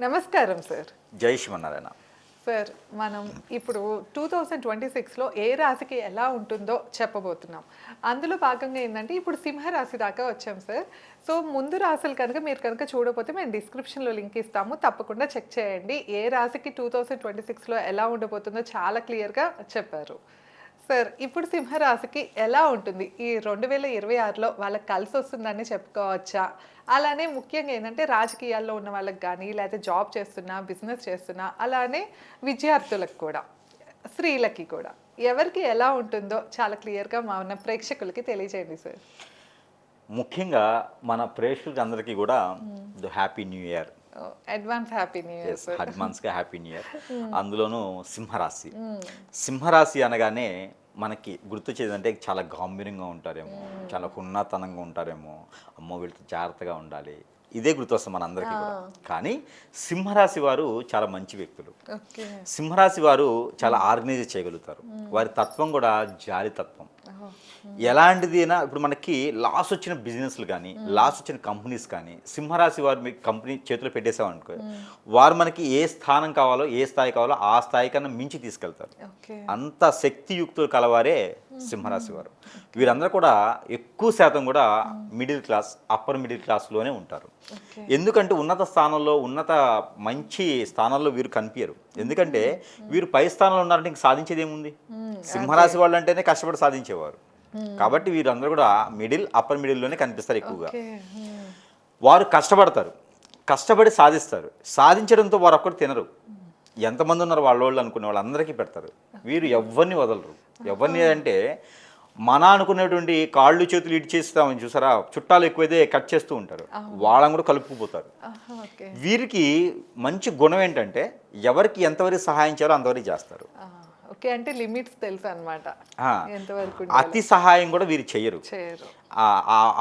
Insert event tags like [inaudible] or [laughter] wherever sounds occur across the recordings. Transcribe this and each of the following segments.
నమస్కారం సార్. జై శ్రీమన్నారాయణ. సార్ మనం ఇప్పుడు టూ థౌజండ్ ట్వంటీ సిక్స్లో ఏ రాశికి ఎలా ఉంటుందో చెప్పబోతున్నాం. అందులో భాగంగా ఏంటంటే ఇప్పుడు సింహ రాశి దాకా వచ్చాం సార్. సో ముందు రాశులు కనుక మీరు కనుక చూడకపోతే మేము డిస్క్రిప్షన్లో లింక్ ఇస్తాము. తప్పకుండా చెక్ చేయండి. ఏ రాశికి టూ థౌజండ్ ట్వంటీ సిక్స్లో ఎలా ఉండబోతుందో చాలా క్లియర్గా చెప్పారు. సార్ ఇప్పుడు సింహరాశికి ఎలా ఉంటుంది? ఈ రెండు వేల ఇరవై ఆరులో వాళ్ళకి కలిసి వస్తుందని చెప్పుకోవచ్చా? అలానే ముఖ్యంగా ఏంటంటే రాజకీయాల్లో ఉన్న వాళ్ళకి కానీ లేకపోతే జాబ్ చేస్తున్నా బిజినెస్ చేస్తున్నా అలానే విద్యార్థులకు కూడా స్త్రీలకి కూడా. ఎవరికి ఎలా ఉంటుందో చాలా క్లియర్గా మా ఉన్న ప్రేక్షకులకి తెలియజేయండి సార్. ముఖ్యంగా మన ప్రేక్షకులకి అందరికీ కూడా happy new year. Advance happy new year అడ్వాన్స్గా హ్యాపీ న్యూ ఇయర్. [laughs] అందులోనూ సింహరాశి. సింహరాశి అనగానే మనకి గుర్తు చేదంటే చాలా గాంభీర్యంగా ఉంటారేమో చాలా హున్నాతనంగా ఉంటారేమో. అమ్మో వీళ్ళతో జాగ్రత్తగా ఉండాలి. ఇదే గుర్తొస్తుంది మనందరికీ కూడా. కానీ సింహరాశి వారు చాలా మంచి వ్యక్తులు. సింహరాశి వారు చాలా ఆర్గనైజ్ చేయగలుగుతారు. వారి తత్వం కూడా జాలి తత్వం. ఎలాంటిదైనా ఇప్పుడు మనకి లాస్ వచ్చిన బిజినెస్లు కానీ లాస్ వచ్చిన కంపెనీస్ కానీ సింహరాశి వారు మీకు కంపెనీ చేతిలో పెట్టేసామనుకో వారు మనకి ఏ స్థానం కావాలో ఏ స్థాయి కావాలో ఆ స్థాయి కన్నా మించి తీసుకెళ్తారు. అంత శక్తియుక్తులు కలవారే సింహరాశి వారు వీరందరూ కూడా ఎక్కువ శాతం కూడా మిడిల్ క్లాస్ అప్పర్ మిడిల్ క్లాస్లోనే ఉంటారు. ఎందుకంటే ఉన్నత స్థానంలో ఉన్నత మంచి స్థానాల్లో వీరు కనిపించరు ఎందుకంటే వీరు పై స్థానంలో ఉన్నారంటే ఇంక సాధించేది ఏముంది? సింహరాశి వాళ్ళు అంటేనే కష్టపడి సాధించేవారు. కాబట్టి వీరందరూ కూడా మిడిల్ అప్పర్ మిడిల్లోనే కనిపిస్తారు ఎక్కువగా. వారు కష్టపడతారు. కష్టపడి సాధిస్తారు. సాధించడంతో వారు ఒక్కటి తినరు. ఎంతమంది ఉన్నారు వాళ్ళ వాళ్ళు అనుకునే వాళ్ళందరికీ పెడతారు. వీరు ఎవరిని వదలరు. ఎవరిని అంటే మన అనుకునేటువంటి కాళ్ళు చేతులు ఇటు చేస్తామని చూసారా? చుట్టాలు ఎక్కువైతే కట్ చేస్తూ ఉంటారు. వాళ్ళని కూడా కలుపుకుపోతారు. వీరికి మంచి గుణం ఏంటంటే ఎవరికి ఎంతవరకు సహాయం చేయాలో అంతవరకు చేస్తారు. ఓకే అంటే లిమిట్స్ తెలుసు అనమాట అతి సహాయం కూడా వీరు చేయరు.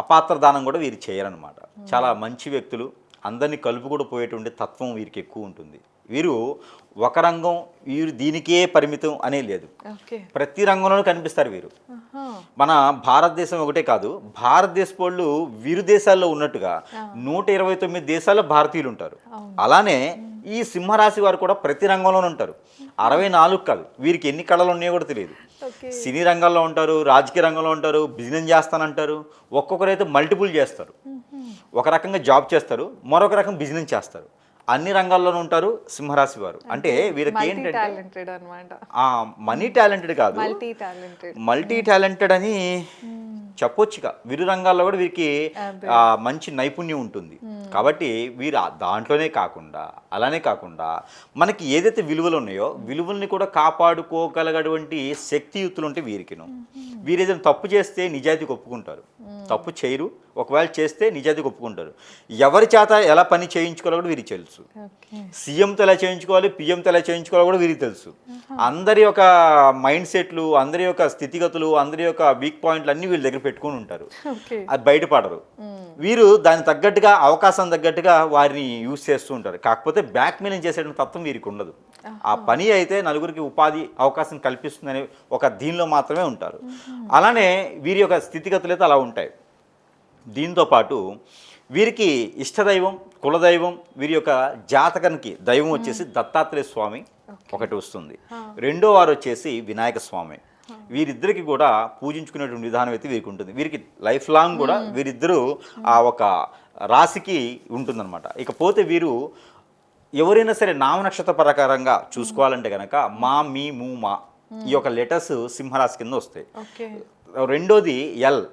అపాత్ర దానం కూడా వీరు చేయరనమాట చాలా మంచి వ్యక్తులు. అందరినీ కలుపు కూడా పోయేటువంటి తత్వం వీరికి ఎక్కువ ఉంటుంది. వీరు ఒక రంగం వీరు దీనికే పరిమితం అనే లేదు. ప్రతి రంగంలోనూ కనిపిస్తారు వీరు. మన భారతదేశం ఒకటే కాదు భారతదేశ వాళ్ళు వీరు దేశాల్లో ఉన్నట్టుగా నూట ఇరవై తొమ్మిది దేశాల్లో భారతీయులు ఉంటారు. అలానే ఈ సింహరాశి వారు కూడా ప్రతి రంగంలోనూ ఉంటారు. అరవై నాలుగు కాదు వీరికి ఎన్ని కళలు ఉన్నాయో కూడా తెలియదు. సినీ రంగంలో ఉంటారు రాజకీయ రంగంలో ఉంటారు బిజినెస్ చేస్తానంటారు. ఒక్కొక్కరైతే మల్టిపుల్ చేస్తారు. ఒక రకంగా జాబ్ చేస్తారు మరొక రకం బిజినెస్ చేస్తారు. అన్ని రంగాల్లోనూ ఉంటారు సింహరాశి వారు. అంటే వీరికి ఏంటంటే మనీ టాలెంటెడ్ కాదు. మల్టీ టాలెంటెడ్ అని చెప్పొచ్చుగా. వీరు రంగాల్లో కూడా వీరికి మంచి నైపుణ్యం ఉంటుంది. కాబట్టి వీరు దాంట్లోనే కాకుండా అలానే కాకుండా మనకి ఏదైతే విలువలు ఉన్నాయో విలువల్ని కూడా కాపాడుకోగలగటువంటి శక్తియుక్తులు ఉంటే వీరికిను. వీరు ఏదైనా తప్పు చేస్తే నిజాయితీకి ఒప్పుకుంటారు. తప్పు చేయరు. ఒకవేళ చేస్తే నిజాయితీకి ఒప్పుకుంటారు. ఎవరి చేత ఎలా పని చేయించుకోవాలో కూడా వీరికి తెలుసు. సీఎంతో ఎలా చేయించుకోవాలి పిఎంతో ఎలా చేయించుకోవాలో కూడా వీరికి తెలుసు. అందరి యొక్క మైండ్ సెట్లు అందరి యొక్క స్థితిగతులు అందరి యొక్క వీక్ పాయింట్లు అన్ని వీళ్ళ దగ్గర పెట్టుకుని ఉంటారు. అది బయటపడరు. వీరు దానికి తగ్గట్టుగా అవకాశం తగ్గట్టుగా వారిని యూజ్ చేస్తూ ఉంటారు. కాకపోతే బ్యాక్ మెయిలింగ్ చేసే తత్వం వీరికి ఉండదు. ఆ పని అయితే నలుగురికి ఉపాధి అవకాశం కల్పిస్తుందనే ఒక దీనిలో మాత్రమే ఉంటారు. అలానే వీరి యొక్క స్థితిగతులు అయితే అలా ఉంటాయి. దీంతో పాటు వీరికి ఇష్టదైవం కులదైవం వీరి యొక్క జాతకానికి దైవం వచ్చేసి దత్తాత్రేయ స్వామి ఒకటి వస్తుంది. రెండో వారు వచ్చేసి వినాయక స్వామి. వీరిద్దరికి కూడా పూజించుకునేటువంటి విధానం అయితే వీరికి ఉంటుంది. వీరికి లైఫ్ లాంగ్ కూడా వీరిద్దరూ ఆ ఒక రాశికి ఉంటుందన్నమాట. ఇకపోతే వీరు ఎవరైనా సరే నామ నక్షత్ర ప్రకారంగా చూసుకోవాలంటే కనుక మా మీ ము మా ఈ యొక్క లెటర్స్ సింహరాశి కింద వస్తాయి. రెండోది ఎల్.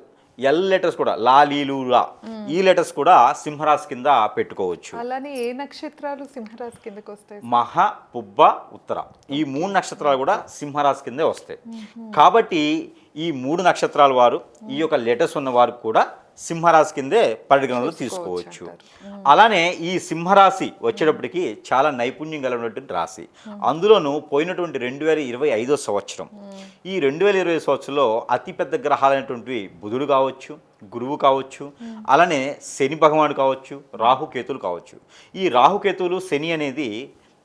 ఎల్ లెటర్స్ కూడా లా లీలు లా ఈ లెటర్స్ కూడా సింహరాశి కింద పెట్టుకోవచ్చు. అలానే ఏ నక్షత్రాలు సింహరాశి కిందకి వస్తాయి? మహ పుబ్బ ఉత్తర. ఈ మూడు నక్షత్రాలు కూడా సింహరాశి కిందే వస్తాయి. కాబట్టి ఈ మూడు నక్షత్రాల వారు ఈ యొక్క లెటర్స్ ఉన్న వారు కూడా సింహరాశి కిందే పరిగణనలో తీసుకోవచ్చు. అలానే ఈ సింహరాశి వచ్చేటప్పటికి చాలా నైపుణ్యం కలిగినటువంటి రాశి. అందులోనూ పోయినటువంటి రెండు వేల ఇరవై ఐదో సంవత్సరం. ఈ రెండు వేల ఇరవై సంవత్సరంలో అతిపెద్ద గ్రహాలైనటువంటివి బుధుడు కావచ్చు గురువు కావచ్చు అలానే శని భగవానుడు కావచ్చు రాహుకేతులు కావచ్చు. ఈ రాహుకేతువులు శని అనేది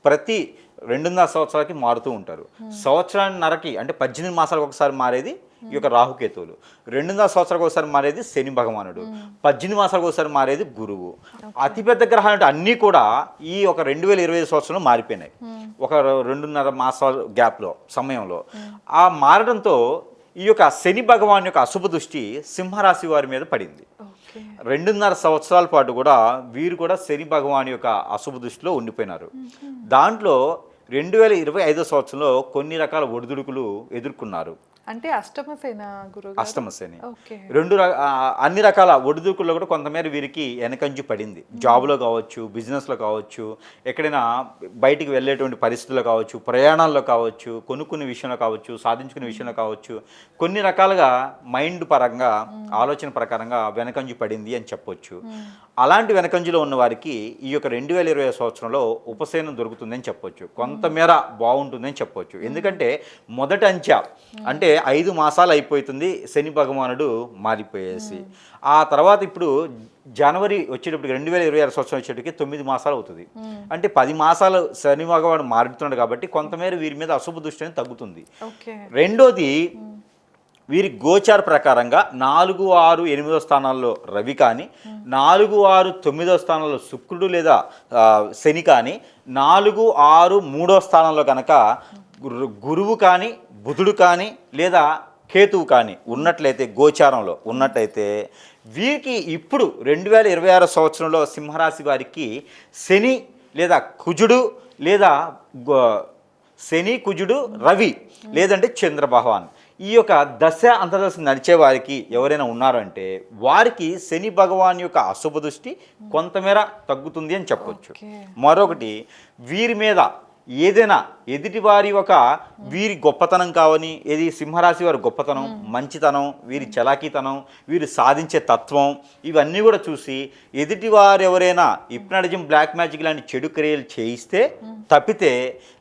ప్రతి రెండున్నర సంవత్సరాలకి మారుతూ ఉంటారు. సంవత్సరాన్నరకి అంటే పద్దెనిమిది మాసాలకు ఒకసారి మారేది ఈ యొక్క రాహుకేతువులు. రెండున్నర సంవత్సరాలకు ఒకసారి మారేది శని భగవానుడు. పద్దెనిమిది మాసాలకు ఒకసారి మారేది గురువు. అతిపెద్ద గ్రహాలు అంటే అన్నీ కూడా ఈ ఒక రెండు వేల ఇరవై ఐదు సంవత్సరంలో మారిపోయినాయి. ఒక రెండున్నర మాసాల గ్యాప్లో సమయంలో. ఆ మారడంతో ఈ యొక్క శని భగవాన్ యొక్క అశుభ దృష్టి సింహరాశి వారి మీద పడింది. రెండున్నర సంవత్సరాల పాటు కూడా వీరు కూడా శని భగవాన్ యొక్క అశుభ దృష్టిలో ఉండిపోయినారు. దాంట్లో రెండు వేల ఇరవై ఐదో సంవత్సరంలో కొన్ని రకాల ఒడిదుడుకులు ఎదుర్కొన్నారు. అంటే అష్టమ సేన గురువు అష్టమ శని ఓకే రెండు అన్ని రకాల ఒడిదుడుకుల్లో కూడా కొంతమేర వీరికి వెనకంజు పడింది. జాబ్లో కావచ్చు బిజినెస్లో కావచ్చు ఎక్కడైనా బయటికి వెళ్ళేటువంటి పరిస్థితుల్లో కావచ్చు ప్రయాణాల్లో కావచ్చు కొనుక్కునే విషయంలో కావచ్చు సాధించుకునే విషయంలో కావచ్చు కొన్ని రకాలుగా మైండ్ పరంగా ఆలోచన ప్రకారంగా వెనకంజు పడింది అని చెప్పొచ్చు. అలాంటి వెనకంజులో ఉన్న వారికి ఈ యొక్క రెండు వేల ఇరవై సంవత్సరంలో ఉపశమనం దొరుకుతుందని చెప్పొచ్చు. కొంతమేర బాగుంటుందని చెప్పొచ్చు. ఎందుకంటే మొదటి అంచె అంటే ఐదు మాసాలు అయిపోతుంది శని భగవానుడు మారిపోయేసి. ఆ తర్వాత ఇప్పుడు జనవరి వచ్చేటప్పటికి రెండు వేల ఇరవై ఆరు సంవత్సరం వచ్చేటప్పటికి తొమ్మిది మాసాలు అవుతుంది. అంటే పది మాసాలు శని భగవానుడు మారుతున్నాడు కాబట్టి కొంతమేర వీరి మీద అశుభ దృష్టి అనేది తగ్గుతుంది రెండోది వీరి గోచార ప్రకారంగా నాలుగు ఆరు ఎనిమిదో స్థానాల్లో రవి కానీ నాలుగు ఆరు తొమ్మిదో స్థానంలో శుక్రుడు లేదా శని కానీ నాలుగు ఆరు మూడో స్థానంలో కనుక గురు- గురువు కానీ బుధుడు కానీ లేదా కేతువు కానీ ఉన్నట్లయితే గోచారంలో ఉన్నట్లయితే వీరికి ఇప్పుడు రెండు వేల ఇరవై ఆరో సంవత్సరంలో సింహరాశి వారికి శని లేదా కుజుడు లేదా గో- శని కుజుడు రవి లేదంటే చంద్ర భగవాన్ ఈ యొక్క దశ అంతదశ నడిచే వారికి ఎవరైనా ఉన్నారంటే వారికి శని భగవాన్ యొక్క అశుభ దృష్టి కొంతమేర తగ్గుతుంది అని చెప్పొచ్చు ఓకే. మరొకటి వీరి మీద ఏదైనా ఎదుటి వారి ఒక వీరి గొప్పతనం కావని ఏది సింహరాశి వారి గొప్పతనం మంచితనం వీరి చలాకీతనం వీరు సాధించే తత్వం ఇవన్నీ కూడా చూసి ఎదుటి వారు ఎవరైనా ఇప్నాడిజం బ్లాక్ మ్యాజిక్ లాంటి చెడు క్రియలు చేయిస్తే తప్పితే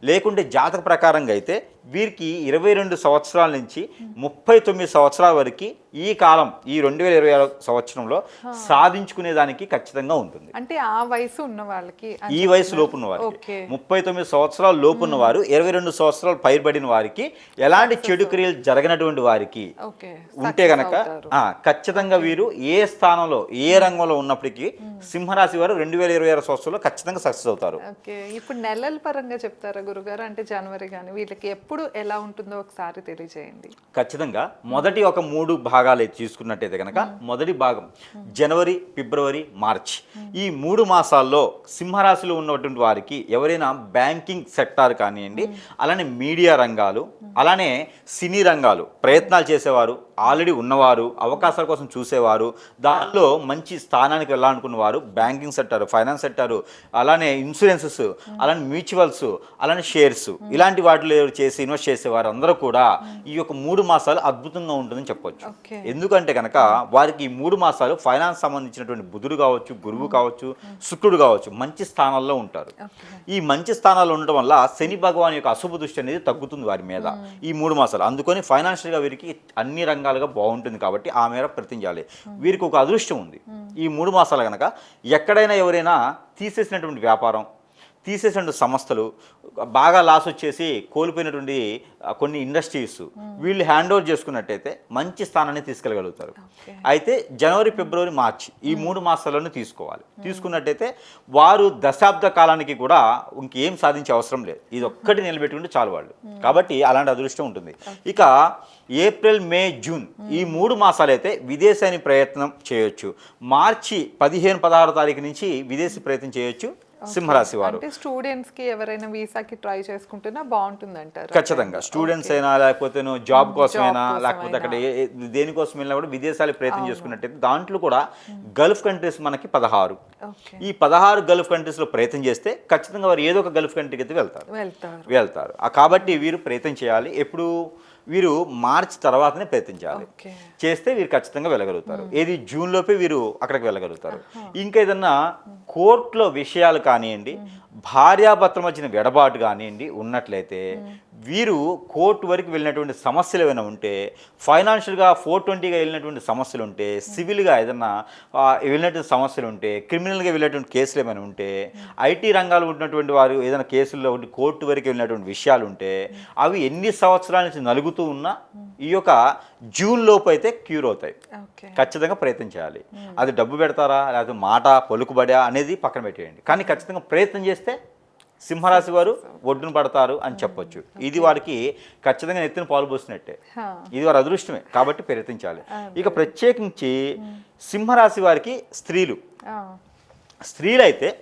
లేకుంటే జాతక ప్రకారంగా అయితే వీరికి ఇరవై రెండు సంవత్సరాల నుంచి ముప్పై తొమ్మిది సంవత్సరాల వరకు ఈ కాలం ఈ రెండు వేల ఇరవై ఆరు సంవత్సరంలో సాధించుకునే దానికి ఖచ్చితంగా ఉంటుంది. అంటే ఆ వయసు ఉన్న వాళ్ళకి ఈ వయసు లోపు ఉన్న వారికి. ముప్పై తొమ్మిది సంవత్సరాల లోపు ఉన్న వారు ఇరవై రెండు సంవత్సరాలు పైబడిన వారికి ఎలాంటి చెడు క్రియలు జరగనటువంటి వారికి ఉంటే గనక ఆ, ఖచ్చితంగా వీరు ఏ స్థానంలో ఏ రంగంలో ఉన్నప్పటికీ సింహరాశి వారు రెండు వేల ఇరవై ఆరు సంవత్సరంలో ఖచ్చితంగా సక్సెస్ అవుతారు. ఇప్పుడు నెలల పరంగా చెప్తారా గురుగారు? అంటే జనవరి కానీ వీళ్ళకి ఎప్పుడు ఎలా ఉంటుందో ఒకసారి తెలియజేయండి. ఖచ్చితంగా మొదటి ఒక మూడు భాగాలు తీసుకున్నట్టయితే కనుక మొదటి భాగం జనవరి ఫిబ్రవరి మార్చ్. ఈ మూడు మాసాల్లో సింహరాశిలో ఉన్నటువంటి వారికి ఎవరైనా బ్యాంకింగ్ సెక్టార్ కానివ్వండి అలానే మీడియా రంగాలు అలానే సినీ రంగాలు ప్రయత్నాలు చేసేవారు ఆల్రెడీ ఉన్నవారు అవకాశాల కోసం చూసేవారు దానిలో మంచి స్థానానికి వెళ్ళాలనుకున్నవారు బ్యాంకింగ్ సెక్టార్ ఫైనాన్స్ సెక్టార్ అలానే ఇన్సూరెన్సెస్ అలానే మ్యూచువల్స్ అలానే షేర్స్ ఇలాంటి వాటిలో చేసి ఇన్వెస్ట్ చేసేవారు అందరూ కూడా ఈ యొక్క మూడు మాసాలు అద్భుతంగా ఉంటుందని చెప్పొచ్చు. ఎందుకంటే కనుక వారికి ఈ మూడు మాసాలు ఫైనాన్స్ సంబంధించినటువంటి బుధుడు కావచ్చు గురువు కావచ్చు శుక్రుడు కావచ్చు మంచి స్థానాల్లో ఉంటారు. ఈ మంచి స్థానాల్లో ఉండటం వల్ల శని భగవాన్ యొక్క అశుభ దృష్టి అనేది తగ్గుతుంది వారి మీద ఈ మూడు మాసాలు. అందుకని ఫైనాన్షియల్గా వీరికి అన్ని రంగాలుగా బాగుంటుంది కాబట్టి ఆ మేర ప్రయత్నం చేయాలి. వీరికి ఒక అదృష్టం ఉంది. ఈ మూడు మాసాలు కనుక ఎక్కడైనా ఎవరైనా తీసేసినటువంటి వ్యాపారం తీసేసినటువంటి సంస్థలు బాగా లాస్ వచ్చేసి కోల్పోయినటువంటి కొన్ని ఇండస్ట్రీస్ వీళ్ళు హ్యాండ్ ఓవర్ చేసుకున్నట్టయితే మంచి స్థానాన్ని తీసుకెళ్ళగలుగుతారు. అయితే జనవరి ఫిబ్రవరి మార్చి ఈ మూడు మాసాలను తీసుకోవాలి. తీసుకున్నట్టయితే వారు దశాబ్ద కాలానికి కూడా ఇంకేం సాధించే అవసరం లేదు. ఇది ఒక్కటి నిలబెట్టుకుంటే చాలు వాళ్ళు. కాబట్టి అలాంటి అదృష్టం ఉంటుంది. ఇక ఏప్రిల్ మే జూన్ ఈ మూడు మాసాలు అయితే విదేశాన్ని ప్రయత్నం చేయొచ్చు. మార్చి పదిహేను పదహారు తారీఖు నుంచి విదేశీ ప్రయత్నం చేయొచ్చు. సింహరాశి వారు. స్టూడెంట్స్కి ఎవరైనా వీసాకి ట్రై చేసుకుంటున్నా బాగుంటుంది అంటారు ఖచ్చితంగా. స్టూడెంట్స్ అయినా లేకపోతే జాబ్ కోసమైనా కోసమైనా. లేకపోతే అక్కడ దేనికోసం వెళ్ళినా కూడా విదేశాలకు ప్రయత్నం చేసుకున్నట్టయితే దాంట్లో కూడా గల్ఫ్ కంట్రీస్ మనకి పదహారు. ఈ పదహారు గల్ఫ్ కంట్రీస్లో ప్రయత్నం చేస్తే ఖచ్చితంగా వారు ఏదో ఒక గల్ఫ్ కంట్రీకి అయితే వెళ్తారు. వెళ్తారు. కాబట్టి వీరు ప్రయత్నం చేయాలి. ఎప్పుడు వీరు మార్చ్ తర్వాతనే ప్రయత్నం చేయాలి. ఓకే చేస్తే వీరు ఖచ్చితంగా వెళ్ళగలుగుతారు. ఏది జూన్ లోపే వీరు అక్కడికి వెళ్ళగలుగుతారు. ఇంకా ఏదన్నా కోర్టులో విషయాలు కానివ్వండి భార్యాభర్తల మధ్యన వెడబాటు కానివ్వండి ఉన్నట్లయితే వీరు కోర్టు వరకు వెళ్ళినటువంటి సమస్యలు ఏమైనా ఉంటే ఫైనాన్షియల్గా ఫోర్ ట్వంటీగా వెళ్ళినటువంటి సమస్యలు ఉంటే సివిల్గా ఏదైనా వెళ్ళినటువంటి సమస్యలు ఉంటే క్రిమినల్గా వెళ్ళినటువంటి కేసులు ఏమైనా ఉంటే ఐటీ రంగాలు ఉన్నటువంటి వారు ఏదైనా కేసుల్లో ఉండి కోర్టు వరకు వెళ్ళినటువంటి విషయాలు ఉంటే అవి ఎన్ని సంవత్సరాల నుంచి నలుగుతూ ఉన్నా ఈ యొక్క జూన్ లోపు అయితే క్యూర్ అవుతాయి. ఖచ్చితంగా ప్రయత్నం చేయాలి. అది డబ్బు పెడతారా లేకపోతే మాట పలుకుబడా అనేది పక్కన పెట్టేయండి. కానీ ఖచ్చితంగా ప్రయత్నం చేస్తే సింహరాశి వారు ఒడ్డున పడతారు అని చెప్పొచ్చు. ఇది వారికి ఖచ్చితంగా నెత్తిన పాలు పోసినట్టే. ఇది వారి అదృష్టమే కాబట్టి ప్రయత్నించాలి ఇక ప్రత్యేకించి సింహరాశి వారికి స్త్రీలు. ఆ, స్త్రీలు అయితే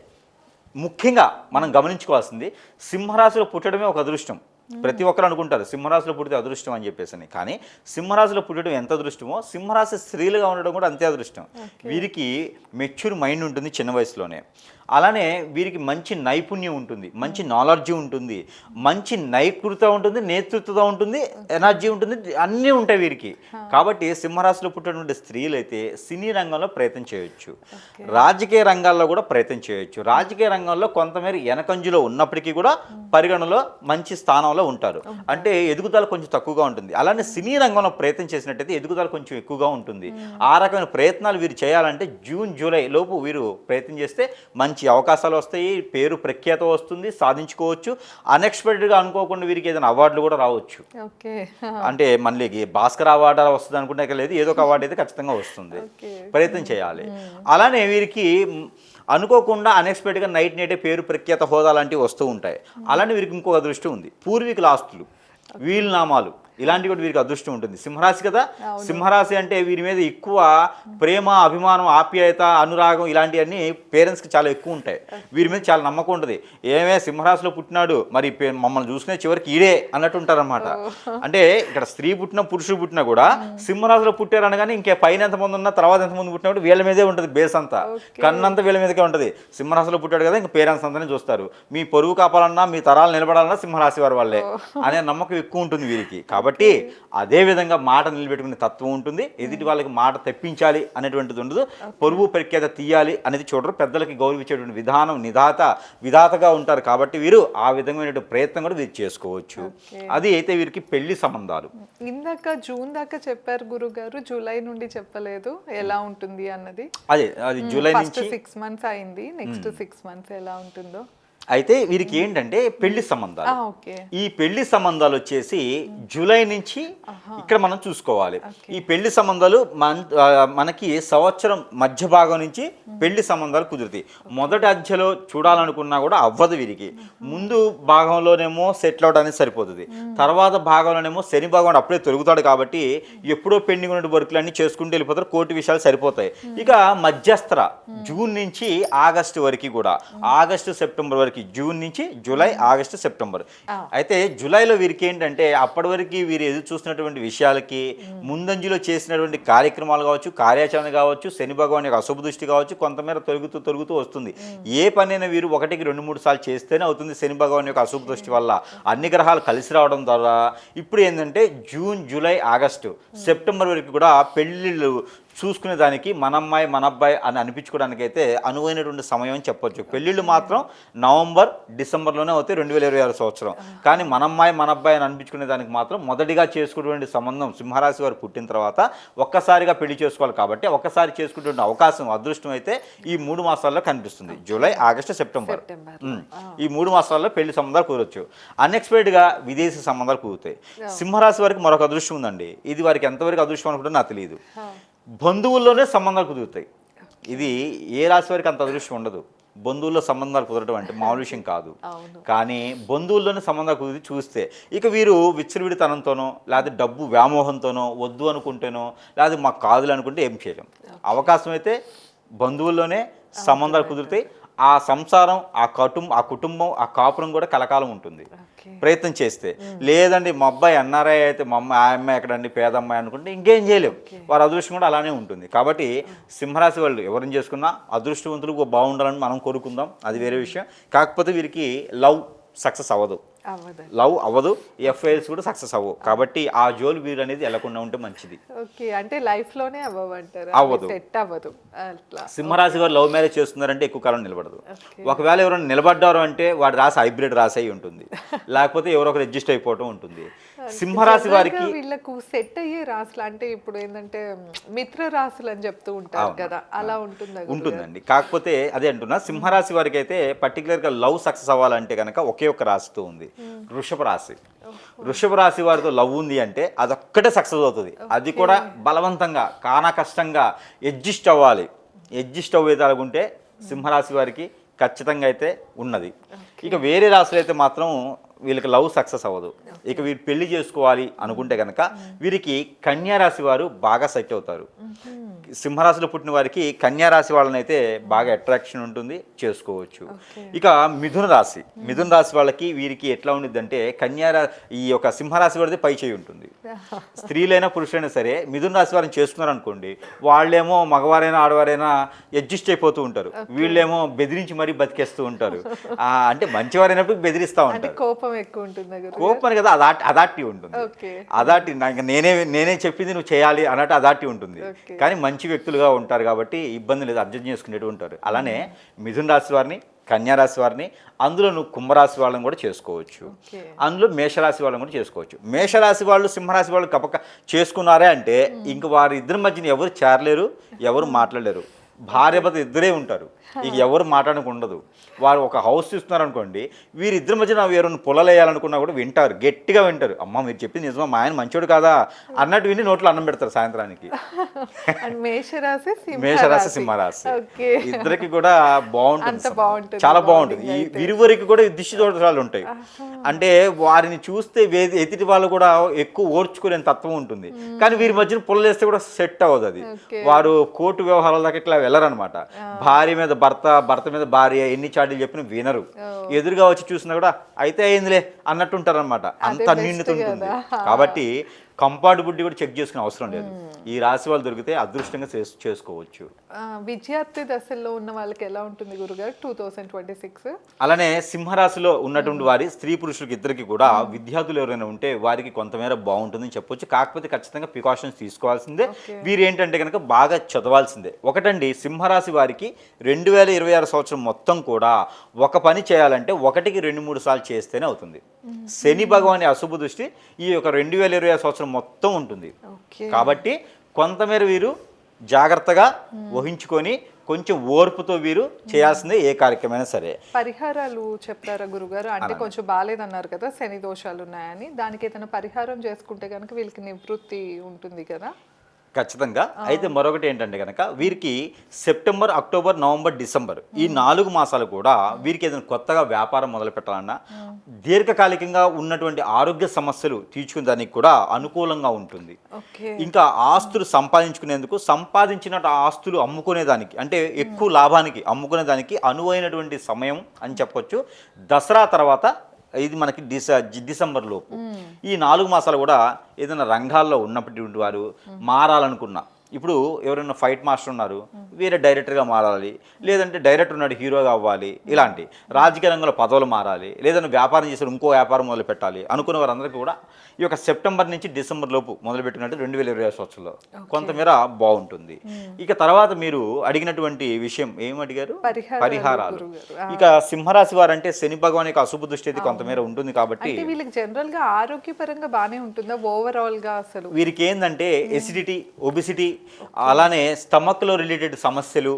ముఖ్యంగా మనం గమనించుకోవాల్సింది సింహరాశిలో పుట్టడమే ఒక అదృష్టం. ప్రతి ఒక్కరు అనుకుంటారు సింహరాశిలో పుడితే అదృష్టం అని చెప్పేసి అని. కానీ సింహరాశిలో పుట్టడం ఎంత అదృష్టమో సింహరాశి స్త్రీలుగా ఉండడం కూడా అంతే అదృష్టం. వీరికి మెచ్యూర్ మైండ్ ఉంటుంది చిన్న వయసులోనే. అలానే వీరికి మంచి నైపుణ్యం ఉంటుంది మంచి నాలెడ్జ్ ఉంటుంది మంచి నైకృత ఉంటుంది నేతృత్వత ఉంటుంది ఎనర్జీ ఉంటుంది అన్నీ ఉంటాయి వీరికి. కాబట్టి సింహరాశిలో పుట్టినటువంటి స్త్రీలు అయితే సినీ రంగంలో ప్రయత్నం చేయొచ్చు రాజకీయ రంగాల్లో కూడా ప్రయత్నం చేయొచ్చు. రాజకీయ రంగంలో కొంతమేర వెనకంజులో ఉన్నప్పటికీ కూడా పరిగణలో మంచి స్థానంలో ఉంటారు. అంటే ఎదుగుదల కొంచెం తక్కువగా ఉంటుంది. అలానే సినీ రంగంలో ప్రయత్నం చేసినట్టయితే ఎదుగుదల కొంచెం ఎక్కువగా ఉంటుంది. ఆ రకమైన ప్రయత్నాలు వీరు చేయాలంటే జూన్ జూలై లోపు వీరు ప్రయత్నం చేస్తే మంచి అవకాశాలు వస్తాయి పేరు ప్రఖ్యాత వస్తుంది సాధించుకోవచ్చు. అన్ఎక్స్పెక్టెడ్గా అనుకోకుండా వీరికి ఏదైనా అవార్డులు కూడా రావచ్చు. ఓకే. అంటే మళ్ళీ భాస్కర్ అవార్డు వస్తుంది అనుకుంటే లేదు ఏదో ఒక అవార్డు అయితే ఖచ్చితంగా వస్తుంది. ప్రయత్నం చేయాలి. అలానే వీరికి అనుకోకుండా అన్ఎక్స్పెక్టెడ్గా నైట్ నైటే పేరు ప్రఖ్యాత హోదా లాంటివి వస్తూ ఉంటాయి. అలానే వీరికి ఇంకో అదృష్టం ఉంది. పూర్వీకుల ఆస్తులు వీలునామాలు. ఇలాంటి కూడా వీరికి అదృష్టం ఉంటుంది. సింహరాశి కదా? సింహరాశి అంటే వీరి మీద ఎక్కువ ప్రేమ అభిమానం ఆప్యాయత అనురాగం ఇలాంటివన్నీ పేరెంట్స్కి చాలా ఎక్కువ ఉంటాయి. వీరి మీద చాలా నమ్మకం ఉంటుంది. ఏమే సింహరాశిలో పుట్టినాడు మరి మమ్మల్ని చూసుకునే చివరికి ఈడే అన్నట్టు ఉంటారన్నమాట అంటే ఇక్కడ స్త్రీ పుట్టిన పురుషుడు పుట్టినా కూడా సింహరాశిలో పుట్టారు అనగానే ఇంకే పైన ఎంతమంది ఉన్నా తర్వాత ఎంతమంది పుట్టినప్పుడు వీళ్ళ మీదే ఉంటుంది బేస్ అంతా. కన్నంతా వీళ్ళ మీదకే ఉంటుంది. సింహరాశిలో పుట్టాడు కదా ఇంకా పేరెంట్స్ అంతానే చూస్తారు. మీ పొరుగు కాపాలన్నా మీ తరాలు నిలబడాలన్నా సింహరాశి వారి వాళ్ళే అనే నమ్మకం ఎక్కువ ఉంటుంది వీరికి. కాబట్టి అదే విధంగా మాట నిలబెట్టుకునే తత్వం ఉంటుంది. ఎదుటి వాళ్ళకి మాట తెప్పించాలి అనేటువంటిది ఉండదు. పొరుగు ప్రఖ్యాత తీయాలి అనేది చూడరు. పెద్దలకి గౌరవించేటువంటి విధానం నిదాత విధాతగా ఉంటారు కాబట్టి వీరు ఆ విధమైనటువంటి ప్రయత్నం కూడా వీరు చేసుకోవచ్చు. అది అయితే వీరికి పెళ్ళి సంబంధాలు. ఇందాక జూన్ దాకా చెప్పారు గురుగారు జూలై నుండి చెప్పలేదు ఎలా ఉంటుంది అన్నది. అదే అది జూలై నుంచి సిక్స్ మంత్స్ అయింది నెక్స్ట్ సిక్స్ మంత్స్ ఎలా ఉంటుందో. అయితే వీరికి ఏంటంటే పెళ్ళి సంబంధాలు. ఈ పెళ్ళి సంబంధాలు వచ్చేసి జూలై నుంచి ఇక్కడ మనం చూసుకోవాలి. ఈ పెళ్ళి సంబంధాలు మనకి సంవత్సరం మధ్య భాగం నుంచి పెళ్ళి సంబంధాలు కుదురుతాయి. మొదటి అధ్యలో చూడాలనుకున్నా కూడా అవ్వదు వీరికి. ముందు భాగంలోనేమో సెటిల్ అవడానికి సరిపోతుంది. తర్వాత భాగంలోనేమో శని భగవాన్ అప్పుడే తొలుగుతాడు కాబట్టి ఎప్పుడో పెండింగ్ ఉన్న వర్క్లు అన్ని చేసుకుంటూ వెళ్ళిపోతారు. కోటి విషయాలు సరిపోతాయి. ఇక మధ్యస్థర జూన్ నుంచి ఆగస్టు వరకు కూడా ఆగస్టు సెప్టెంబర్ వరకు జూన్ నుంచి జూలై ఆగస్టు సెప్టెంబర్. అయితే జూలైలో వీరికి ఏంటంటే అప్పటి వరకు వీరు ఎదురు చూస్తున్నటువంటి విషయాలకి ముందంజలో చేసినటువంటి కార్యక్రమాలు కావచ్చు కార్యాచరణ కావచ్చు శని భగవాన్ యొక్క అశుభ దృష్టి కావచ్చు కొంతమేర తొలుగుతూ తొలుగుతూ వస్తుంది. ఏ పనైనా వీరు ఒకటికి రెండు మూడు సార్లు చేస్తేనే అవుతుంది శని భగవాన్ యొక్క అశుభ దృష్టి వల్ల. అన్ని గ్రహాలు కలిసి రావడం ద్వారా ఇప్పుడు ఏంటంటే జూన్ జూలై ఆగస్టు సెప్టెంబర్ వరకు కూడా పెళ్ళిళ్ళు చూసుకునే దానికి మన అమ్మాయి మన అబ్బాయి అని అనిపించుకోవడానికి అయితే అనువైనటువంటి సమయం అని చెప్పొచ్చు. పెళ్ళిళ్ళు మాత్రం నవంబర్ డిసెంబర్లోనే అవుతాయి రెండు వేల ఇరవై ఆరు సంవత్సరం. కానీ మన అమ్మాయి మన అబ్బాయి అని అనిపించుకునే దానికి మాత్రం మొదటిగా చేసుకునేటువంటి సంబంధం సింహరాశి వారు పుట్టిన తర్వాత ఒక్కసారిగా పెళ్ళి చేసుకోవాలి కాబట్టి ఒక్కసారి చేసుకునేటువంటి అవకాశం అదృష్టం అయితే ఈ మూడు మాసాల్లో కనిపిస్తుంది. July August September. ఈ మూడు మాసాల్లో పెళ్ళి సంబంధాలు కుదరొచ్చు. అన్ఎక్స్పెక్టెడ్గా విదేశీ సంబంధాలు కుదురుతాయి. సింహరాశి వారికి మరొక అదృష్టం ఉందండి. ఇది వారికి ఎంతవరకు అదృష్టం అనుకుంటే నాకు తెలియదు. బంధువుల్లోనే సంబంధాలు కుదురుతాయి. ఇది ఏ రాశి వారికి అంత అదృష్టం ఉండదు. బంధువుల్లో సంబంధాలు కుదరడం అంటే మామూలు విషయం కాదు. కానీ బంధువుల్లోనే సంబంధాలు కుదిరి చూస్తే ఇక వీరు విచ్చలవిడితనంతోనో లేకపోతే డబ్బు వ్యామోహంతోనో వద్దు అనుకుంటేనో లేకపోతే మాకు కాదులు అనుకుంటే ఏం చేయలేం. అవకాశం అయితే బంధువుల్లోనే సంబంధాలు కుదురుతాయి. ఆ సంసారం ఆ కుటుంబం ఆ కుటుంబం ఆ కాపురం కూడా కలకాలం ఉంటుంది. ప్రయత్నం చేస్తే. లేదండి మా అబ్బాయి ఎన్ఆర్ఐ అయితే మా అమ్మాయి ఆ అమ్మాయి ఎక్కడండి పేద అమ్మాయి అనుకుంటే ఇంకేం చేయలేం. వారి అదృష్టం కూడా అలానే ఉంటుంది. కాబట్టి సింహరాశి వాళ్ళు ఎవరిని చేసుకున్నా అదృష్టవంతులు బాగుండాలని మనం కోరుకుందాం. అది వేరే విషయం. కాకపోతే వీరికి లవ్ సక్సెస్ అవ్వదు. లవ్ అవ్వదు ఎఫ్ఐఎల్స్ కూడా సక్సెస్ అవ్వవు కాబట్టి ఆ జోలు వీరు అనేది వెళ్ళకుండా ఉంటే మంచిది. ఓకే అంటే లైఫ్లోనే అవ్వమంటారు అవ్వదు. సెట్ అవ్వదు. అట్లా. సింహరాశి వారు లవ్ మ్యారేజ్ చేస్తున్నారంటే ఎక్కువ కాలం నిలబడదు. ఒకవేళ ఎవరైనా నిలబడ్డారు అంటే వాడి రాసి హైబ్రిడ్ రాసి అయి ఉంటుంది. [laughs] లేకపోతే ఎవరో ఒకరు అడ్జస్ట్ అయిపోవటం ఉంటుంది. సింహరాశి వారికి వీళ్ళకు సెట్ అయ్యే రాసులు అంటే ఇప్పుడు ఏంటంటే మిత్ర రాసులు అని చెప్తూ ఉంటారు కదా. అలా ఉంటుందా? ఉంటుందండి. కాకపోతే అదే అంటున్నా సింహరాశి వారికి అయితే పర్టికులర్గా లవ్ సక్సెస్ అవ్వాలంటే కనుక ఒకే ఒక్క రాశితో ఉంది. వృషభ రాశి. వృషభ రాశి వారితో లవ్ ఉంది అంటే అదొక్కటే సక్సెస్ అవుతుంది. అది కూడా బలవంతంగా కానా కష్టంగా అడ్జస్ట్ అవ్వాలి. అడ్జస్ట్ అవ్వేదాగుంటే సింహరాశి వారికి ఖచ్చితంగా అయితే ఉన్నది. ఇక వేరే రాశులు అయితే మాత్రం వీళ్ళకి లవ్ సక్సెస్ అవ్వదు. ఇక వీరు పెళ్ళి చేసుకోవాలి అనుకుంటే కనుక వీరికి కన్యా రాశి వారు బాగా సెట్ అవుతారు. సింహరాశిలో పుట్టిన వారికి కన్యా రాశి వాళ్ళని అయితే బాగా అట్రాక్షన్ ఉంటుంది చేసుకోవచ్చు. ఇక మిథున రాశి. మిథున రాశి వాళ్ళకి వీరికి ఎట్లా ఉండిద్దంటే కన్యా రా ఈ యొక్క సింహరాశి వారిది పై చేయి ఉంటుంది. [laughs] స్త్రీలైనా పురుషులైనా సరే మిథున రాశి వారిని చేసుకున్నారు అనుకోండి వాళ్ళేమో మగవారైనా ఆడవారైనా అడ్జస్ట్ అయిపోతూ ఉంటారు. వీళ్ళేమో బెదిరించి మరీ బతికేస్తూ ఉంటారు. అంటే మంచివారైనప్పుడు బెదిరిస్తూ ఉంటారు. కోపం ఎక్కువ ఉంటుంది కోపం కదా అదాటి అదాటి ఉంటుంది. అదాటి నేనే నేనే చెప్పింది నువ్వు చేయాలి అన్నట్టు అదాటి ఉంటుంది. కానీ మంచి వ్యక్తులుగా ఉంటారు కాబట్టి ఇబ్బంది లేదు అర్థం చేసుకునేట్టు ఉంటారు. అలానే మిథున రాశి వారిని కన్యా రాశి వారిని అందులో నువ్వు కుంభరాశి వాళ్ళని కూడా చేసుకోవచ్చు. అందులో మేషరాశి వాళ్ళని కూడా చేసుకోవచ్చు. మేషరాశి వాళ్ళు సింహరాశి వాళ్ళు కపక చేసుకున్నారే అంటే ఇంక వారి ఇద్దరి మధ్యన ఎవరు చేరలేరు ఎవరు మాట్లాడలేరు. భార్య భర్త ఇద్దరే ఉంటారు. ఇక ఎవరు మాట్లాడడానికి ఉండదు. వారు ఒక హౌస్ చూస్తున్నారు అనుకోండి వీరిద్దరి మధ్యన ఎవరైనా పొలలేయాలనుకున్నా కూడా వింటారు గట్టిగా వింటారు. అమ్మ మీరు చెప్పింది నిజమా? మా ఆయన మంచోడు కాదా? అన్నట్టు విని నోట్లో అన్నం పెడతారు సాయంత్రానికి. [laughs] మేషరాశి సింహరాశి. ఇద్దరికి కూడా బాగుంటుంది చాలా బాగుంటుంది. ఈ ఇరువురికి కూడా దిష్టి దోషాలు ఉంటాయి. అంటే వారిని చూస్తే ఎదుటి వాళ్ళు కూడా ఎక్కువ ఓర్చుకోలేని తత్వం ఉంటుంది. కానీ వీరి మధ్యన పుల్లలేస్తే కూడా సెట్ అవ్వదు అది. వారు కోర్టు వ్యవహారాల దాకా ఇట్లా వెళ్ళరనమాట భార్య మీద భర్త భర్త మీద భార్య ఎన్ని చాటీలు చెప్పిన వినరు. ఎదురుగా వచ్చి చూసినా కూడా అయితే అయిందిలే అన్నట్టు ఉంటారనమాట అంత నిండుతుంటుంది. కాబట్టి కంపార్టబిలిటీ కూడా చెక్ చేసుకునే అవసరం లేదు. ఈ రాశి వాళ్ళు దొరికితే అదృష్టంగా చేస్- చేసుకోవచ్చు. విద్యార్థి దశల్లో ఉన్న వాళ్ళకి ఎలా ఉంటుంది గురుగారు? టూ థౌసండ్ ట్వంటీ సిక్స్ అలానే సింహరాశిలో ఉన్నటువంటి వారి స్త్రీ పురుషులకి ఇద్దరికి కూడా విద్యార్థులు ఎవరైనా ఉంటే వారికి కొంతమేర బాగుంటుందని చెప్పొచ్చు. కాకపోతే ఖచ్చితంగా ప్రికాషన్స్ తీసుకోవాల్సిందే. వీరు ఏంటంటే కనుక బాగా చదవాల్సిందే. ఒకటండి సింహరాశి వారికి రెండు వేల ఇరవై ఆరు సంవత్సరం మొత్తం కూడా ఒక పని చేయాలంటే ఒకటికి రెండు మూడు సార్లు చేస్తేనే అవుతుంది. శని భగవాని అశుభ దృష్టి ఈ యొక్క రెండు వేల ఇరవై సంవత్సరం మొత్తం ఉంటుంది. కాబట్టి కొంతమేర వీరు జాగ్రత్తగా వహించుకొని కొంచెం ఓర్పుతో వీరు చేయాల్సిందే ఏ కార్యక్రమైనా సరే. పరిహారాలు చెప్తారా గురుగారు? అంటే కొంచెం బాగాలేదన్నారు కదా శని దోషాలు ఉన్నాయని దానికి ఏదైనా పరిహారం చేసుకుంటే కనుక వీళ్ళకి నివృత్తి ఉంటుంది కదా? ఖచ్చితంగా. అయితే మరొకటి ఏంటంటే కనుక వీరికి సెప్టెంబర్ అక్టోబర్ నవంబర్ డిసెంబర్ ఈ నాలుగు మాసాలు కూడా వీరికి ఏదైనా కొత్తగా వ్యాపారం మొదలు పెట్టాలన్నా దీర్ఘకాలికంగా ఉన్నటువంటి ఆరోగ్య సమస్యలు తీర్చుకునే దానికి కూడా అనుకూలంగా ఉంటుంది. ఇంకా ఆస్తులు సంపాదించుకునేందుకు సంపాదించిన ఆస్తులు అమ్ముకునేదానికి అంటే ఎక్కువ లాభానికి అమ్ముకునేదానికి అనువైనటువంటి సమయం అని చెప్పొచ్చు. దసరా తర్వాత ఇది మనకి డిస డిసెంబర్ లోపు. ఈ నాలుగు మాసాలు కూడా ఏదైనా రంగాల్లో ఉన్నప్పటి వారు మారాలనుకున్నా ఇప్పుడు ఎవరైనా ఫైట్ మాస్టర్ ఉన్నారు వేరే డైరెక్టర్గా మారాలి లేదంటే డైరెక్టర్ ఉన్నాడు హీరోగా అవ్వాలి ఇలాంటి రాజకీయ రంగంలో పదవులు మారాలి లేదంటే వ్యాపారం చేసి ఇంకో వ్యాపారం మొదలు పెట్టాలి అనుకున్న వారందరికీ కూడా ఈ యొక్క సెప్టెంబర్ నుంచి డిసెంబర్ లోపు మొదలు పెట్టినట్టు రెండు వేల ఇరవై సంవత్సరంలో కొంతమేర బాగుంటుంది. ఇక తర్వాత మీరు అడిగినటువంటి విషయం ఏం అడిగారు? పరిహారాలు. ఇక సింహరాశి వారు అంటే శని భగవాన్ యొక్క అశుభ దృష్టి అయితే కొంతమేర ఉంటుంది కాబట్టి వీళ్ళకి జనరల్గా ఆరోగ్యపరంగా బానే ఉంటుందా? ఓవరాల్గా అసలు? వీరికి ఏంటంటే ఎసిడిటీ ఒబిసిటీ అలానే స్టమక్లో రిలేటెడ్ సమస్యలు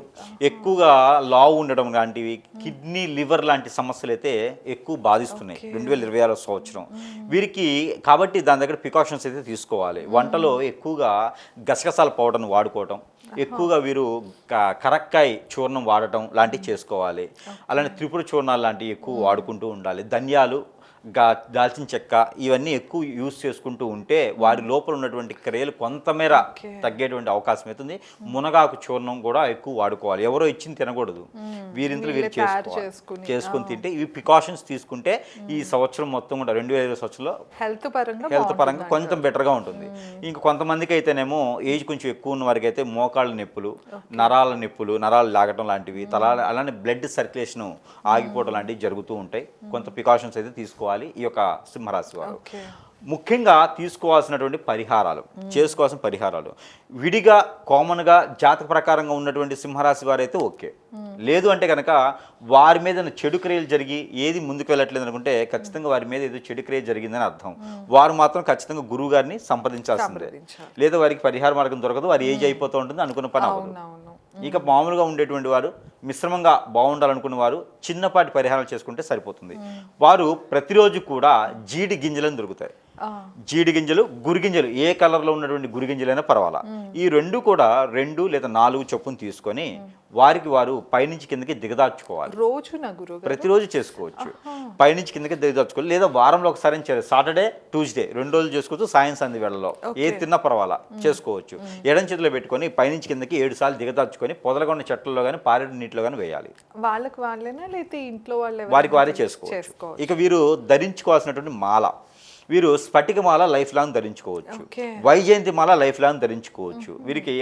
ఎక్కువగా లావు ఉండడం లాంటివి కిడ్నీ లివర్ లాంటి సమస్యలు అయితే ఎక్కువ బాధిస్తున్నాయి రెండు వేల ఇరవై ఆరో సంవత్సరం. వీరికి కాబట్టి దాని దగ్గర ప్రికాషన్స్ అయితే తీసుకోవాలి. వంటలో ఎక్కువగా గసగసాల పౌడర్ను వాడుకోవటం ఎక్కువగా వీరు కరక్కాయ చూర్ణం వాడటం లాంటివి చేసుకోవాలి. అలానే త్రిపుర చూర్ణాలు లాంటివి ఎక్కువ వాడుకుంటూ ఉండాలి. ధనియాలు గా దాల్చిన చెక్క ఇవన్నీ ఎక్కువ యూస్ చేసుకుంటూ ఉంటే వారి లోపల ఉన్నటువంటి క్రియలు కొంతమేర. తగ్గేటువంటి అవకాశం అవుతుంది మునగాకు చూర్ణం కూడా ఎక్కువ వాడుకోవాలి. ఎవరో ఇచ్చింది తినకూడదు. వీరింతలు వీరు చేసుకోవాలి. చేసుకుని, చేసుకుని తింటే ఇవి ప్రికాషన్స్ తీసుకుంటే ఈ సంవత్సరం మొత్తం కూడా రెండు వేల ఇరవై సంవత్సరంలో హెల్త్ పరంగా హెల్త్ పరంగా కొంచెం బెటర్గా ఉంటుంది. ఇంక కొంతమందికి అయితేనేమో ఏజ్ కొంచెం ఎక్కువ ఉన్న వారికి అయితే మోకాళ్ళ నొప్పులు నరాల నొప్పులు నరాలు లాగటం లాంటివి తల అలానే బ్లడ్ సర్క్యులేషన్ ఆగిపోవడం లాంటివి జరుగుతూ ఉంటాయి. కొంత ప్రికాషన్స్ అయితే తీసుకోవాలి. ఈ యొక్క సింహరాశి వారు. ముఖ్యంగా తీసుకోవాల్సినటువంటి పరిహారాలు చేసుకోవాల్సిన పరిహారాలు. విడిగా కామన్గా జాతక ప్రకారంగా ఉన్నటువంటి సింహరాశి వారైతే ఓకే. లేదు అంటే కనుక వారి మీద చెడు క్రియలు జరిగి ఏది ముందుకు వెళ్ళట్లేదు అనుకుంటే ఖచ్చితంగా వారి మీద ఏదో చెడు క్రియ జరిగిందని అర్థం. వారు మాత్రం ఖచ్చితంగా గురువు గారిని సంప్రదించాల్సిందే. సంప్రదించాలి. లేదా వారికి పరిహార మార్గం దొరకదు వారి ఏజ్ అయిపోతూ ఉంటుంది అనుకున్న పని అవ్వదు. ఇక మామూలుగా ఉండేటువంటి వారు మిశ్రమంగా బాగుండాలనుకున్న వారు చిన్నపాటి పరిహారాలు చేసుకుంటే సరిపోతుంది. వారు ప్రతిరోజు కూడా జీడి గింజలను దొరుకుతాయి జీడి గింజలు గురి గింజలు ఏ కలర్లో ఉన్నటువంటి గురి గింజలైనా పర్వాలా. ఈ రెండు కూడా రెండు లేదా నాలుగు చొప్పున తీసుకొని వారికి వారు పైనుంచి కిందకి దిగదార్చుకోవాలి. రోజు ప్రతిరోజు చేసుకోవచ్చు. పైనుంచి కిందకి దిగదార్చుకోవాలి. లేదా వారంలో ఒకసారి సాటర్డే ట్యూస్డే రెండు రోజులు చేసుకోవచ్చు సాయం సంధి వేళలో. ఏది తిన్నా పర్వాలా. చేసుకోవచ్చు. ఎడం చేతిలో పెట్టుకొని పైనుంచి కిందకి ఏడు సార్లు దిగదార్చుకొని పొదలగొన్న చెట్లలో కానీ పారేడు నీటిలో కానీ వేయాలి. వాళ్ళకి వాళ్ళేనా? లేకపోతే ఇంట్లో వాళ్ళు వారికి వారే చేసుకోవచ్చు. ఇక వీరు ధరించుకోవాల్సినటువంటి మాల. వీరు స్ఫటిక మాల లైఫ్ లాంగ్ ధరించుకోవచ్చు. వైజయంతి మాల లైఫ్ లాంగ్ ధరించుకోవచ్చు. వీరికి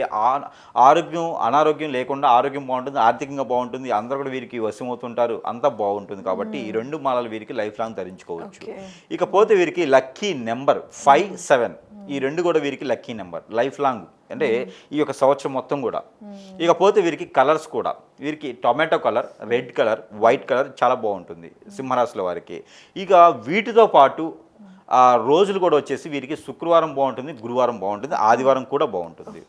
ఆరోగ్యం అనారోగ్యం లేకుండా ఆరోగ్యం బాగుంటుంది ఆర్థికంగా బాగుంటుంది అందరూ కూడా వీరికి వశమవుతుంటారు అంతా బాగుంటుంది కాబట్టి ఈ రెండు మాలలు వీరికి లైఫ్ లాంగ్ ధరించుకోవచ్చు. ఇకపోతే వీరికి లక్కీ నెంబర్ ఫైవ్ సెవెన్. ఈ రెండు కూడా వీరికి లక్కీ నెంబర్ లైఫ్ లాంగ్. అంటే ఈ యొక్క సంవత్సరం మొత్తం కూడా. ఇకపోతే వీరికి కలర్స్ కూడా. వీరికి tomato colour red colour white colour చాలా బాగుంటుంది సింహరాశుల వారికి. ఇక వీటితో పాటు ఆ రోజులు కూడా వచ్చేసి వీరికి శుక్రవారం బాగుంటుంది గురువారం బాగుంటుంది ఆదివారం కూడా బాగుంటుంది.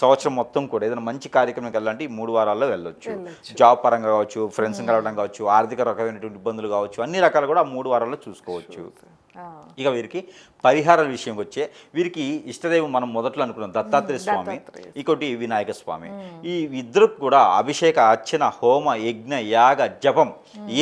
సంవత్సరం మొత్తం కూడా ఏదైనా మంచి కార్యక్రమం వెళ్ళాలంటే ఈ మూడు వారాల్లో వెళ్ళొచ్చు. జాబ్ పరంగా కావచ్చు ఫ్రెండ్స్ కలవడం కావచ్చు ఆర్థిక రకమైనటువంటి ఇబ్బందులు కావచ్చు అన్ని రకాలు కూడా ఆ మూడు వారాల్లో చూసుకోవచ్చు. ఇక వీరికి పరిహారాల విషయం వచ్చే వీరికి ఇష్టదైవం మనం మొదట్లో అనుకున్నాం దత్తాత్రేయ స్వామి. ఇంకోటి వినాయక స్వామి. ఈ ఇద్దరు కూడా అభిషేక అర్చన హోమ యజ్ఞ యాగ జపం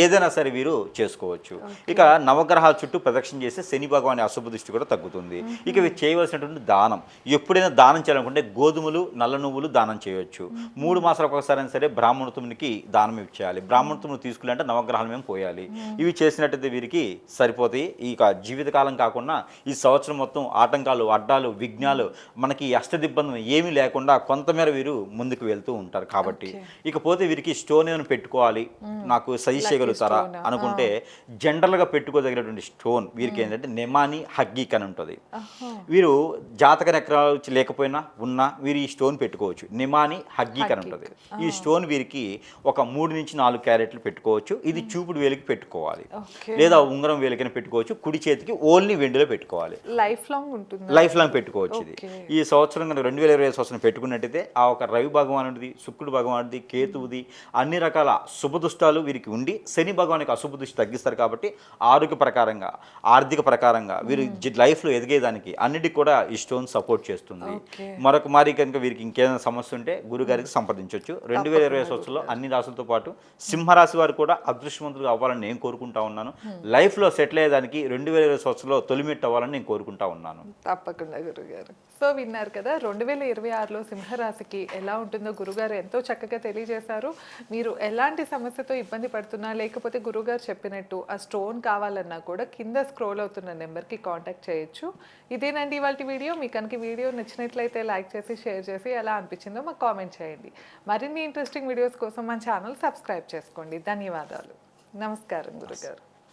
ఏదైనా సరే వీరు చేసుకోవచ్చు. ఇక నవగ్రహాల చుట్టూ ప్రదక్షిణ చేస్తే శని భగవాని అశుభ దృష్టి కూడా తగ్గుతుంది. ఇక వీరు చేయవలసినటువంటి దానం ఎప్పుడైనా దానం చేయాలనుకుంటే గోధుమలు నల్ల నువ్వులు దానం చేయొచ్చు. మూడు మాసాలకు ఒకసారి సరే బ్రాహ్మణత్వనికి దానం ఇచ్చేయాలి. బ్రాహ్మణత్వం తీసుకుంటే నవగ్రహాలు మేము పోయాలి. ఇవి చేసినట్టయితే వీరికి సరిపోతాయి. ఇక జీవితకాలం కాకుండా ఈ సంవత్సరం మొత్తం ఆటంకాలు అడ్డాలు విఘ్నాలు మనకి అష్టదిబ్బందం ఏమీ లేకుండా కొంతమేర వీరు ముందుకు వెళ్తూ ఉంటారు కాబట్టి. ఇకపోతే వీరికి స్టోన్ ఏమైనా పెట్టుకోవాలి నాకు సజెస్ట్ చేయగలుగుతారా అనుకుంటే జనరల్గా పెట్టుకోదగినటువంటి స్టోన్ వీరికి ఏంటంటే నెమాని హగ్గీక్ అని ఉంటుంది. వీరు జాతక నక్రాలు లేకపోయినా ఉన్నా వీరు ఈ స్టోన్ పెట్టుకోవచ్చు. నిమాని హగ్గీక్ అని ఉంటుంది. ఈ స్టోన్ వీరికి ఒక మూడు నుంచి నాలుగు క్యారెట్లు పెట్టుకోవచ్చు. ఇది చూపుడు వేలికి పెట్టుకోవాలి. లేదా ఉంగరం వేలికైనా పెట్టుకోవచ్చు. కుడి చేతికి ఓన్లీ వెండిలో పెట్టుకోవాలి. లైఫ్ లాంగ్ ఉంటుంది? లైఫ్ లాంగ్ పెట్టుకోవచ్చు ఇది. ఈ సంవత్సరం కనుక రెండు వేల ఇరవై సంవత్సరం పెట్టుకున్నట్టయితే ఆ ఒక రవి భగవానుడిది శుక్రుడు భగవానుడిది కేతువుది అన్ని రకాల శుభదుష్టాలు వీరికి ఉండి శని భగవానికి అశుభ దృష్టి తగ్గిస్తారు కాబట్టి ఆరోగ్య ప్రకారంగా ఆర్థిక ప్రకారంగా వీరు లైఫ్లో ఎదిగేదానికి అన్నిటికి కూడా ఈ స్టోన్ సపోర్ట్ చేస్తుంది. మరొక మారి కనుక వీరికి ఇంకేదైనా సమస్య ఉంటే గురుగారికి సంప్రదించవచ్చు రెండు వేల ఇరవై సంవత్సరంలో అన్ని రాసులతో పాటు సింహరాశి వారు కూడా అదృష్టవంతులు అవ్వాలని నేను కోరుకుంటా ఉన్నాను. లైఫ్లో సెటిల్ అయ్యేదానికి రెండు వేల ఇరవై సంవత్సరంలో తొలిమెట్టు అవ్వాలని నేను కోరుకుంటా ఉన్నాను. తప్పకుండా గురుగారు. సో విన్నారు కదా రెండు వేల ఇరవై ఆరులో సింహరాశికి ఎలా ఉంటుందో గురుగారు ఎంతో చక్కగా తెలియజేశారు. మీరు ఎలాంటి సమస్యతో ఇబ్బంది పడుతున్నా లేకపోతే గురుగారు చెప్పినట్టు ఆ స్టోన్ కావాలన్నా కూడా కింద స్క్రోల్ అవుతున్న నెంబర్కి కాంటాక్ట్ చేయొచ్చు. ఇదేనండి ఇవాళ వీడియో. మీకు కనుక వీడియో నచ్చినట్లయితే లైక్ చేసి షేర్ చేసి ఎలా అనిపించిందో మాకు కామెంట్ చేయండి. మరిన్ని ఇంట్రెస్టింగ్ వీడియోస్ కోసం మన ఛానల్ సబ్స్క్రైబ్ చేసుకోండి. ధన్యవాదాలు. నమస్కారం గురుగారు.